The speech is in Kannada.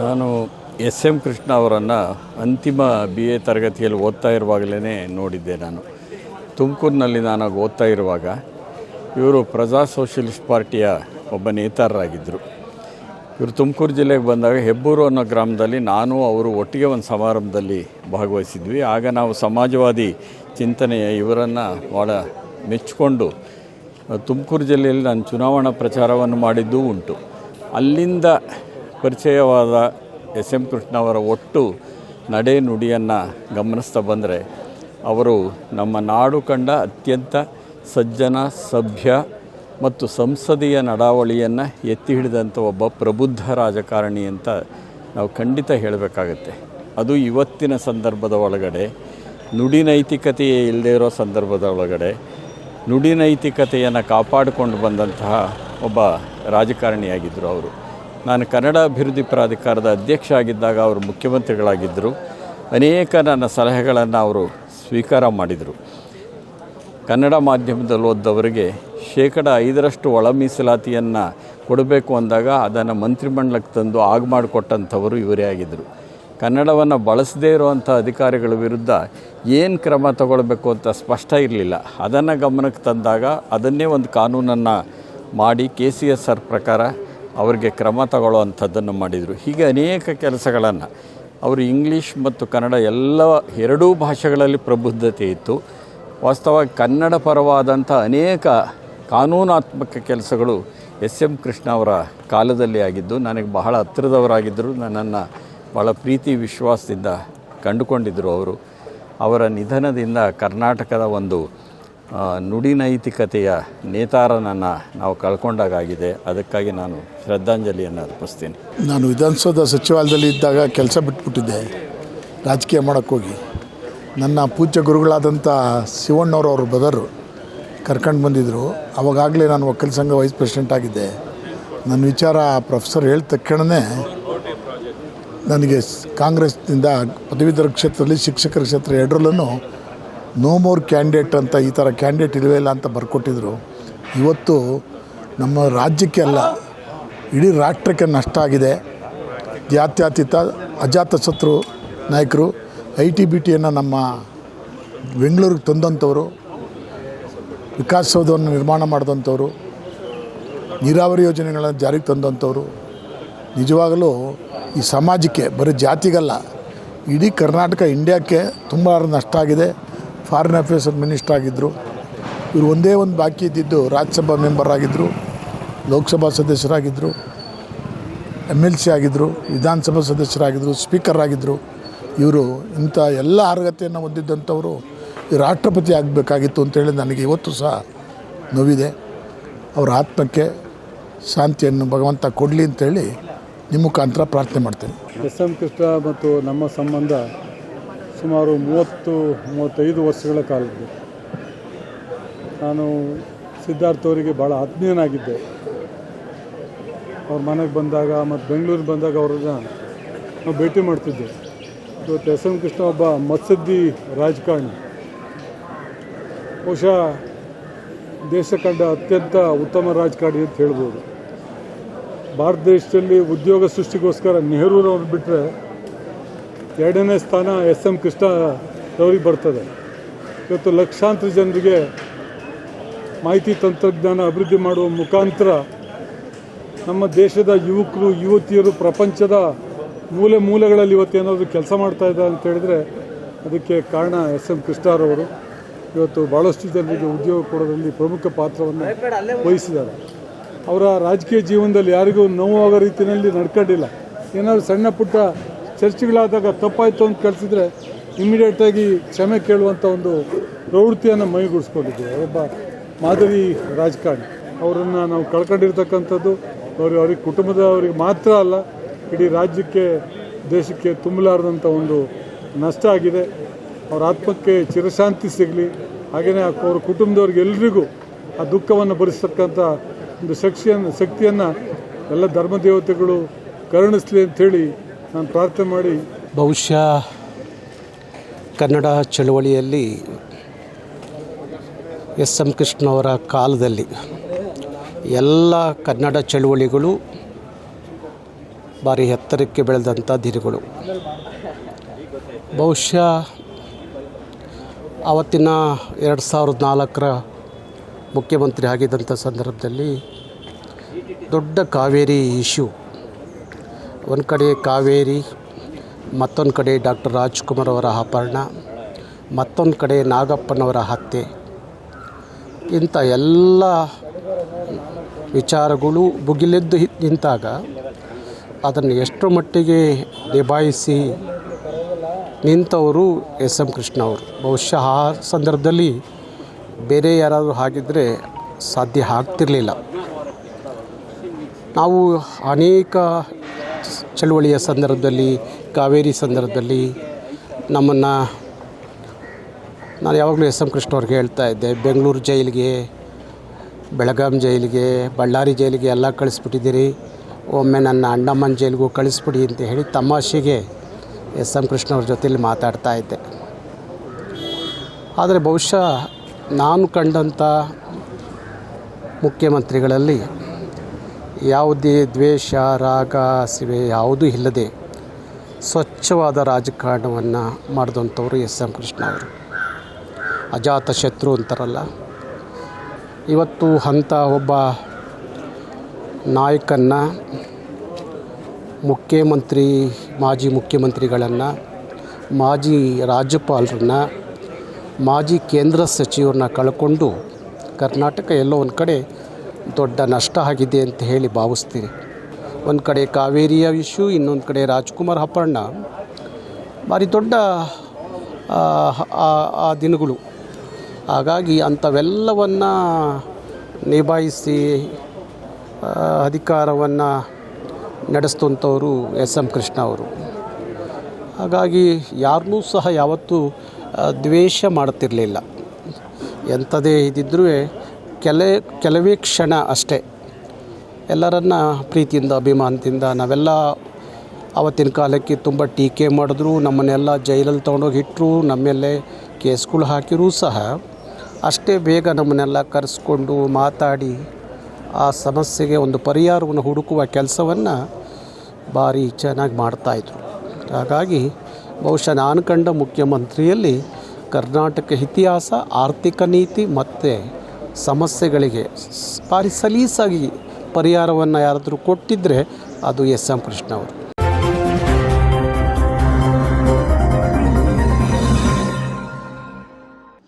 ನಾನು ಎಸ್ ಎಂ ಕೃಷ್ಣ ಅವರನ್ನು ಅಂತಿಮ ಬಿ ಎ ತರಗತಿಯಲ್ಲಿ ಓದ್ತಾ ಇರುವಾಗಲೇ ನೋಡಿದ್ದೆ ನಾನು. ತುಮಕೂರಿನಲ್ಲಿ ನಾನು ಓದ್ತಾ ಇರುವಾಗ ಇವರು ಪ್ರಜಾ ಸೋಷಲಿಸ್ಟ್ ಪಾರ್ಟಿಯ ಒಬ್ಬ ನೇತಾರರಾಗಿದ್ದರು. ಇವರು ತುಮಕೂರು ಜಿಲ್ಲೆಗೆ ಬಂದಾಗ ಹೆಬ್ಬೂರು ಅನ್ನೋ ಗ್ರಾಮದಲ್ಲಿ ನಾನು, ಅವರು ಒಟ್ಟಿಗೆ ಒಂದು ಸಮಾರಂಭದಲ್ಲಿ ಭಾಗವಹಿಸಿದ್ವಿ. ಆಗ ನಾವು ಸಮಾಜವಾದಿ ಚಿಂತನೆಯ ಇವರನ್ನು ಭಾಳ ಮೆಚ್ಚಿಕೊಂಡು, ತುಮಕೂರು ಜಿಲ್ಲೆಯಲ್ಲಿ ನಾನು ಚುನಾವಣಾ ಪ್ರಚಾರವನ್ನು ಮಾಡಿದ್ದೂ ಉಂಟು. ಅಲ್ಲಿಂದ ಪರಿಚಯವಾದ ಎಸ್ ಎಂ ಕೃಷ್ಣ ಅವರ ಒಟ್ಟು ನಡೆ ನುಡಿಯನ್ನು ಗಮನಿಸ್ತಾ ಬಂದರೆ, ಅವರು ನಮ್ಮ ನಾಡು ಕಂಡ ಅತ್ಯಂತ ಸಜ್ಜನ ಸಭ್ಯ ಮತ್ತು ಸಂಸದೀಯ ನಡಾವಳಿಯನ್ನು ಎತ್ತಿ ಹಿಡಿದಂಥ ಒಬ್ಬ ಪ್ರಬುದ್ಧ ರಾಜಕಾರಣಿ ಅಂತ ನಾವು ಖಂಡಿತ ಹೇಳಬೇಕಾಗತ್ತೆ. ಅದು ಇವತ್ತಿನ ಸಂದರ್ಭದ ಒಳಗಡೆ, ನುಡಿ ನೈತಿಕತೆಯೇ ಇಲ್ಲದೇ ಇರೋ ಸಂದರ್ಭದ ಒಳಗಡೆ, ನುಡಿ ನೈತಿಕತೆಯನ್ನು ಕಾಪಾಡಿಕೊಂಡು ಬಂದಂತಹ ಒಬ್ಬ ರಾಜಕಾರಣಿಯಾಗಿದ್ದರು ಅವರು. ನಾನು ಕನ್ನಡ ಅಭಿವೃದ್ಧಿ ಪ್ರಾಧಿಕಾರದ ಅಧ್ಯಕ್ಷ ಆಗಿದ್ದಾಗ ಅವರು ಮುಖ್ಯಮಂತ್ರಿಗಳಾಗಿದ್ದರು. ಅನೇಕ ನನ್ನ ಸಲಹೆಗಳನ್ನು ಅವರು ಸ್ವೀಕಾರ ಮಾಡಿದರು. ಕನ್ನಡ ಮಾಧ್ಯಮದಲ್ಲಿ ಓದ್ದವರಿಗೆ ಶೇಕಡ ಐದರಷ್ಟು ಒಳ ಮೀಸಲಾತಿಯನ್ನು ಕೊಡಬೇಕು ಅಂದಾಗ ಅದನ್ನು ಮಂತ್ರಿಮಂಡಲಕ್ಕೆ ತಂದು ಆಗ ಮಾಡಿಕೊಟ್ಟಂಥವರು ಇವರೇ ಆಗಿದ್ದರು. ಕನ್ನಡವನ್ನು ಬಳಸದೇ ಇರುವಂಥ ಅಧಿಕಾರಿಗಳ ವಿರುದ್ಧ ಏನು ಕ್ರಮ ತಗೊಳ್ಬೇಕು ಅಂತ ಸ್ಪಷ್ಟ ಇರಲಿಲ್ಲ. ಅದನ್ನು ಗಮನಕ್ಕೆ ತಂದಾಗ ಅದನ್ನೇ ಒಂದು ಕಾನೂನನ್ನು ಮಾಡಿ ಕೆ ಸಿ ಎಸ್ ಆರ್ ಪ್ರಕಾರ ಅವರಿಗೆ ಕ್ರಮ ತಗೊಳ್ಳುವಂಥದ್ದನ್ನು ಮಾಡಿದರು. ಹೀಗೆ ಅನೇಕ ಕೆಲಸಗಳನ್ನು. ಅವರು ಇಂಗ್ಲೀಷ್ ಮತ್ತು ಕನ್ನಡ ಎಲ್ಲ ಎರಡೂ ಭಾಷೆಗಳಲ್ಲಿ ಪ್ರಬುದ್ಧತೆ ಇತ್ತು. ವಾಸ್ತವವಾಗಿ ಕನ್ನಡ ಪರವಾದಂಥ ಅನೇಕ ಕಾನೂನಾತ್ಮಕ ಕೆಲಸಗಳು ಎಸ್ ಎಂ ಕೃಷ್ಣ ಅವರ ಕಾಲದಲ್ಲಿ ಆಗಿದ್ದು, ನನಗೆ ಬಹಳ ಹತ್ತಿರದವರಾಗಿದ್ದರು. ನನ್ನನ್ನು ಭಾಳ ಪ್ರೀತಿ, ವಿಶ್ವಾಸದಿಂದ ಕಂಡುಕೊಂಡಿದ್ದರು ಅವರು. ಅವರ ನಿಧನದಿಂದ ಕರ್ನಾಟಕದ ಒಂದು ಆ, ನುಡಿ ನೈತಿಕತೆಯ ನೇತಾರನನ್ನು ನಾವು ಕಳ್ಕೊಂಡಾಗಿದೆ ಅದಕ್ಕಾಗಿ ನಾನು ಶ್ರದ್ಧಾಂಜಲಿಯನ್ನು ಅರ್ಪಿಸ್ತೀನಿ. ನಾನು ವಿಧಾನಸೌಧ ಸಚಿವಾಲಯದಲ್ಲಿ ಇದ್ದಾಗ ಕೆಲಸ ಬಿಟ್ಬಿಟ್ಟಿದ್ದೆ. ರಾಜಕೀಯ ಮಾಡೋಕ್ಕೋಗಿ. ನನ್ನ ಪೂಜ್ಯ ಗುರುಗಳಾದಂಥ ಅವ್ರ ಬದರು ಕರ್ಕೊಂಡು ಬಂದಿದ್ದರು ಅವಾಗಲೇ ನಾನು ವಕೀಲ ಸಂಘ ವೈಸ್ ಪ್ರೆಸಿಡೆಂಟ್ ಆಗಿದ್ದೆ. ನನ್ನ ವಿಚಾರ ಪ್ರೊಫೆಸರ್ ಹೇಳಿದ ತಕ್ಷಣವೇ ನನಗೆ ಕಾಂಗ್ರೆಸ್ನಿಂದ ಪದವೀಧರ ಕ್ಷೇತ್ರದಲ್ಲಿ ಶಿಕ್ಷಕರ ಕ್ಷೇತ್ರ ಎರಡರಲ್ಲೂ ನೋ ಮೋರ್ ಕ್ಯಾಂಡಿಡೇಟ್ ಅಂತ ಈ ಥರ ಕ್ಯಾಂಡಿಡೇಟ್ ಇಲ್ಲವೇ ಇಲ್ಲ ಅಂತ ಬರ್ಕೊಟ್ಟಿದ್ರು. ಇವತ್ತು ನಮ್ಮ ರಾಜ್ಯಕ್ಕೆ ಅಲ್ಲ, ಇಡೀ ರಾಷ್ಟ್ರಕ್ಕೆ ನಷ್ಟ ಆಗಿದೆ. ಜಾತ್ಯತೀತ ಅಜಾತಶತ್ರು ನಾಯಕರು, ಐ ಟಿ ಬಿ ಟಿಯನ್ನು ನಮ್ಮ ಬೆಂಗಳೂರಿಗೆ ತಂದಂಥವರು ವಿಕಾಸಸೌಧವನ್ನು ನಿರ್ಮಾಣ ಮಾಡಿದಂಥವ್ರು, ನೀರಾವರಿ ಯೋಜನೆಗಳನ್ನು ಜಾರಿಗೆ ತಂದಂಥವ್ರು. ನಿಜವಾಗಲೂ ಈ ಸಮಾಜಕ್ಕೆ, ಬರೀ ಜಾತಿಗಲ್ಲ, ಇಡೀ ಕರ್ನಾಟಕ, ಇಂಡಿಯಾಕ್ಕೆ ತುಂಬ ನಷ್ಟ ಆಗಿದೆ. ಫಾರಿನ್ ಅಫೇರ್ಸ್ ಮಿನಿಸ್ಟರ್ ಆಗಿದ್ದರು ಇವರು ಒಂದೇ ಒಂದು ಬಾಕಿ ಇದ್ದಿದ್ದು ರಾಜ್ಯಸಭಾ ಮೆಂಬರ್ ಆಗಿದ್ದರು ಲೋಕಸಭಾ ಸದಸ್ಯರಾಗಿದ್ದರು ಎಂ ಎಲ್ ಸಿ ಆಗಿದ್ದರು ವಿಧಾನಸಭಾ ಸದಸ್ಯರಾಗಿದ್ದರು ಸ್ಪೀಕರ್ ಆಗಿದ್ದರು ಇವರು ಇಂಥ ಎಲ್ಲ ಅರ್ಹತೆಯನ್ನು ಹೊಂದಿದ್ದಂಥವರು ರಾಷ್ಟ್ರಪತಿ ಆಗಬೇಕಾಗಿತ್ತು ಅಂತೇಳಿ ನನಗೆ ಇವತ್ತು ಸಹ ನೋವಿದೆ. ಅವರ ಆತ್ಮಕ್ಕೆ ಶಾಂತಿಯನ್ನು ಭಗವಂತ ಕೊಡಲಿ ಅಂತೇಳಿ ನಿಮ್ಮ ಮುಖಾಂತರ ಪ್ರಾರ್ಥನೆ ಮಾಡ್ತೇನೆ. ಎಸ್ ಎಂ ಕೃಷ್ಣ ಮತ್ತು ನಮ್ಮ ಸಂಬಂಧ ಸುಮಾರು ಮೂವತ್ತು, ಮೂವತ್ತೈದು ವರ್ಷಗಳ ಕಾಲದ್ದು ನಾನು ಸಿದ್ಧಾರ್ಥ ಅವರಿಗೆ ಭಾಳ ಆತ್ಮೀಯನಾಗಿದ್ದೆ. ಅವ್ರ ಮನೆಗೆ ಬಂದಾಗ ಮತ್ತು ಬೆಂಗಳೂರಿಗೆ ಬಂದಾಗ ಅವ್ರನ್ನ ನಾವು ಭೇಟಿ ಮಾಡ್ತಿದ್ದೆ. ಇವತ್ತು ಎಸ್ ಎಂ ಕೃಷ್ಣ ಒಬ್ಬ ಮತ್ಸದ್ದಿ ರಾಜಕಾರಣಿ. ಬಹುಶಃ ದೇಶ ಕಂಡ ಅತ್ಯಂತ ಉತ್ತಮ ರಾಜಕಾರಣಿ ಅಂತ ಹೇಳ್ಬೋದು. ಭಾರತ ದೇಶದಲ್ಲಿ ಉದ್ಯೋಗ ಸೃಷ್ಟಿಗೋಸ್ಕರ ನೆಹರೂರವ್ರು ಬಿಟ್ಟರೆ ಎರಡನೇ ಸ್ಥಾನ ಎಸ್ ಎಂ ಕೃಷ್ಣ ಅವರಿಗೆ ಬರ್ತದೆ. ಇವತ್ತು ಲಕ್ಷಾಂತರ ಜನರಿಗೆ ಮಾಹಿತಿ ತಂತ್ರಜ್ಞಾನ ಅಭಿವೃದ್ಧಿ ಮಾಡುವ ಮುಖಾಂತರ ನಮ್ಮ ದೇಶದ ಯುವಕರು, ಯುವತಿಯರು, ಪ್ರಪಂಚದ ಮೂಲೆ ಮೂಲೆಗಳಲ್ಲಿ ಇವತ್ತೇನಾದರೂ ಕೆಲಸ ಮಾಡ್ತಾ ಇದ್ದಾರೆ ಅಂತ ಹೇಳಿದ್ರೆ ಅದಕ್ಕೆ ಕಾರಣ ಎಸ್ ಎಂ ಕೃಷ್ಣರವರು ಇವತ್ತು ಭಾಳಷ್ಟು ಜನರಿಗೆ ಉದ್ಯೋಗ ಕೊಡೋದರಲ್ಲಿ ಪ್ರಮುಖ ಪಾತ್ರವನ್ನು ವಹಿಸಿದ್ದಾರೆ. ಅವರ ರಾಜಕೀಯ ಜೀವನದಲ್ಲಿ ಯಾರಿಗೂ ನೋವಾಗೋ ರೀತಿಯಲ್ಲಿ ನಡ್ಕೊಂಡಿಲ್ಲ. ಏನಾದರೂ ಸಣ್ಣ ಪುಟ್ಟ ಚರ್ಚೆಗಳಾದಾಗ ತಪ್ಪಾಯಿತು ಅಂತ ಕಳಿಸಿದ್ರೆ ಇಮಿಡಿಯೇಟಾಗಿ ಕ್ಷಮೆ ಕೇಳುವಂಥ ಒಂದು ಪ್ರವೃತ್ತಿಯನ್ನು ಮೈಗೂಡಿಸ್ಕೊಂಡಿದ್ದೀವಿ ಒಬ್ಬ ಮಾದರಿ ರಾಜಕಾರಣಿ. ಅವರನ್ನು ನಾವು ಕಳ್ಕೊಂಡಿರ್ತಕ್ಕಂಥದ್ದು ಅವ್ರ ಅವ್ರಿಗೆ ಕುಟುಂಬದವರಿಗೆ ಮಾತ್ರ ಅಲ್ಲ, ಇಡೀ ರಾಜ್ಯಕ್ಕೆ, ದೇಶಕ್ಕೆ ತುಂಬಲಾರದಂಥ ಒಂದು ನಷ್ಟ ಆಗಿದೆ. ಅವರ ಆತ್ಮಕ್ಕೆ ಚಿರಶಾಂತಿ ಸಿಗಲಿ. ಹಾಗೆಯೇ ಅವ್ರ ಕುಟುಂಬದವ್ರಿಗೆ ಎಲ್ರಿಗೂ ಆ ದುಃಖವನ್ನು ಭರಿಸ್ತಕ್ಕಂಥ ಒಂದು ಶಕ್ತಿಯನ್ನು ಶಕ್ತಿಯನ್ನು ಎಲ್ಲ ಧರ್ಮದೇವತೆಗಳು ಕರುಣಿಸಲಿ ಅಂಥೇಳಿ ನಾನು ಪ್ರಾರ್ಥನೆ ಮಾಡಿ ಬಹುಶಃ ಕನ್ನಡ ಚಳವಳಿಯಲ್ಲಿ ಎಸ್ ಎಂ ಕೃಷ್ಣವರ ಕಾಲದಲ್ಲಿ ಎಲ್ಲ ಕನ್ನಡ ಚಳುವಳಿಗಳು ಭಾರಿ ಎತ್ತರಕ್ಕೆ ಬೆಳೆದಂಥ ದಿನಗಳು. ಬಹುಶಃ ಆವತ್ತಿನ ಎರಡು ಸಾವಿರದ ನಾಲ್ಕರ ಮುಖ್ಯಮಂತ್ರಿ ಆಗಿದ್ದಂಥ ಸಂದರ್ಭದಲ್ಲಿ ದೊಡ್ಡ ಕಾವೇರಿ ಇಶ್ಯೂ ಒಂದು ಕಡೆ ಕಾವೇರಿ, ಮತ್ತೊಂದು ಕಡೆ ಡಾಕ್ಟರ್ ರಾಜ್ಕುಮಾರ್ ಅವರ ಅಪರ್ಣ ಮತ್ತೊಂದು ಕಡೆ ನಾಗಪ್ಪನವರ ಹತ್ಯೆ. ಇಂಥ ಎಲ್ಲ ವಿಚಾರಗಳು ಭುಗಿಲೆದ್ದು ಹಿ- ನಿಂತಾಗ ಅದನ್ನು ಎಷ್ಟು ಮಟ್ಟಿಗೆ ನಿಭಾಯಿಸಿ ನಿಂತವರು ಎಸ್ ಎಂ ಕೃಷ್ಣ ಅವರು. ಬಹುಶಃ ಆ ಸಂದರ್ಭದಲ್ಲಿ ಬೇರೆ ಯಾರಾದರೂ ಹಾಗಿದ್ದರೆ ಸಾಧ್ಯ ಆಗ್ತಿರಲಿಲ್ಲ. ನಾವು ಅನೇಕ ಚಳುವಳಿಯ ಸಂದರ್ಭದಲ್ಲಿ, ಕಾವೇರಿ ಸಂದರ್ಭದಲ್ಲಿ ನಮ್ಮನ್ನು ನಾನು ಯಾವಾಗಲೂ ಎಸ್ ಎಂ ಕೃಷ್ಣ ಅವ್ರಿಗೆ ಹೇಳ್ತಾ ಇದ್ದೆ, ಬೆಂಗಳೂರು ಜೈಲಿಗೆ, ಬೆಳಗಾಂ ಜೈಲಿಗೆ, ಬಳ್ಳಾರಿ ಜೈಲಿಗೆ ಎಲ್ಲ ಕಳಿಸ್ಬಿಟ್ಟಿದ್ದೀರಿ, ಒಮ್ಮೆ ನನ್ನ ಅಂಡಮಾನ್ ಜೈಲಿಗೂ ಕಳಿಸ್ಬಿಡಿ ಅಂತ ಹೇಳಿ ತಮಾಷೆಗೆ ಎಸ್ ಎಂ ಕೃಷ್ಣ ಅವ್ರ ಜೊತೆಯಲ್ಲಿ ಮಾತಾಡ್ತಾ ಇದ್ದೆ. ಆದರೆ ಬಹುಶಃ ನಾನು ಕಂಡಂಥ ಮುಖ್ಯಮಂತ್ರಿಗಳಲ್ಲಿ ಯಾವುದೇ ದ್ವೇಷ, ರಾಗ, ಸಿವೆ ಯಾವುದೂ ಇಲ್ಲದೆ ಸ್ವಚ್ಛವಾದ ರಾಜಕಾರಣವನ್ನು ಮಾಡಿದಂಥವ್ರು ಎಸ್ ಎಂ ಕೃಷ್ಣ ಅವರು. ಅಜಾತ ಶತ್ರು ಅಂತಾರಲ್ಲ. ಇವತ್ತು ಅಂಥ ಒಬ್ಬ ನಾಯಕನ್ನು ಮುಖ್ಯಮಂತ್ರಿ, ಮಾಜಿ ಮುಖ್ಯಮಂತ್ರಿಗಳನ್ನು, ಮಾಜಿ ರಾಜ್ಯಪಾಲರನ್ನ, ಮಾಜಿ ಕೇಂದ್ರ ಸಚಿವರನ್ನ ಕಳ್ಕೊಂಡು ಕರ್ನಾಟಕ ಎಲ್ಲೋ ಒಂದು ಕಡೆ ದೊಡ್ಡ ನಷ್ಟ ಆಗಿದೆ ಅಂತ ಹೇಳಿ ಭಾವಿಸ್ತೀರಿ. ಒಂದು ಕಡೆ ಕಾವೇರಿಯ ಇಶ್ಯೂ ಇನ್ನೊಂದು ಕಡೆ ರಾಜ್ಕುಮಾರ್ ಹಪ್ಪಣ್ಣ ಭಾರಿ ದೊಡ್ಡ ಆ, ದಿನಗಳು. ಹಾಗಾಗಿ ಅಂಥವೆಲ್ಲವನ್ನು ನಿಭಾಯಿಸಿ ಅಧಿಕಾರವನ್ನು ನಡೆಸ್ತಂಥವರು ಎಸ್ ಎಂ ಕೃಷ್ಣ ಅವರು. ಹಾಗಾಗಿ ಯಾರನ್ನೂ ಸಹ ಯಾವತ್ತೂ ದ್ವೇಷ ಮಾಡ್ತಿರಲಿಲ್ಲ. ಎಂಥದೇ ಇದ್ದಿದ್ರೂ ಕೆಲ, ಕೆಲವೇ ಕ್ಷಣ ಅಷ್ಟೇ ಎಲ್ಲರನ್ನ ಪ್ರೀತಿಯಿಂದ, ಅಭಿಮಾನದಿಂದ ನಾವೆಲ್ಲ ಆವತ್ತಿನ ಕಾಲಕ್ಕೆ ತುಂಬ ಟೀಕೆ ಮಾಡಿದ್ರು, ನಮ್ಮನ್ನೆಲ್ಲ ಜೈಲಲ್ಲಿ ತೊಗೊಂಡೋಗಿ ಇಟ್ಟರು ನಮ್ಮೆಲ್ಲೇ ಕೇಸ್ಗಳು ಹಾಕಿರೂ ಸಹ ಅಷ್ಟೇ ಬೇಗ ನಮ್ಮನ್ನೆಲ್ಲ ಕರೆಸ್ಕೊಂಡು ಮಾತಾಡಿ ಆ ಸಮಸ್ಯೆಗೆ ಒಂದು ಪರಿಹಾರವನ್ನು ಹುಡುಕುವ ಕೆಲಸವನ್ನು ಭಾರಿ ಚೆನ್ನಾಗಿ ಮಾಡ್ತಾಯಿದ್ರು ಹಾಗಾಗಿ ಬಹುಶಃ ನಾನು ಕಂಡ ಮುಖ್ಯಮಂತ್ರಿಯಲ್ಲಿ ಕರ್ನಾಟಕ ಇತಿಹಾಸ, ಆರ್ಥಿಕ ನೀತಿ ಮತ್ತು ಸಮಸ್ಯೆಗಳಿಗೆ ಭಾರಿ ಸಲೀಸಾಗಿ ಪರಿಹಾರವನ್ನು ಯಾರಾದರೂ ಕೊಟ್ಟಿದ್ದರೆ ಅದು ಎಸ್ ಎಂ ಕೃಷ್ಣ ಅವರು.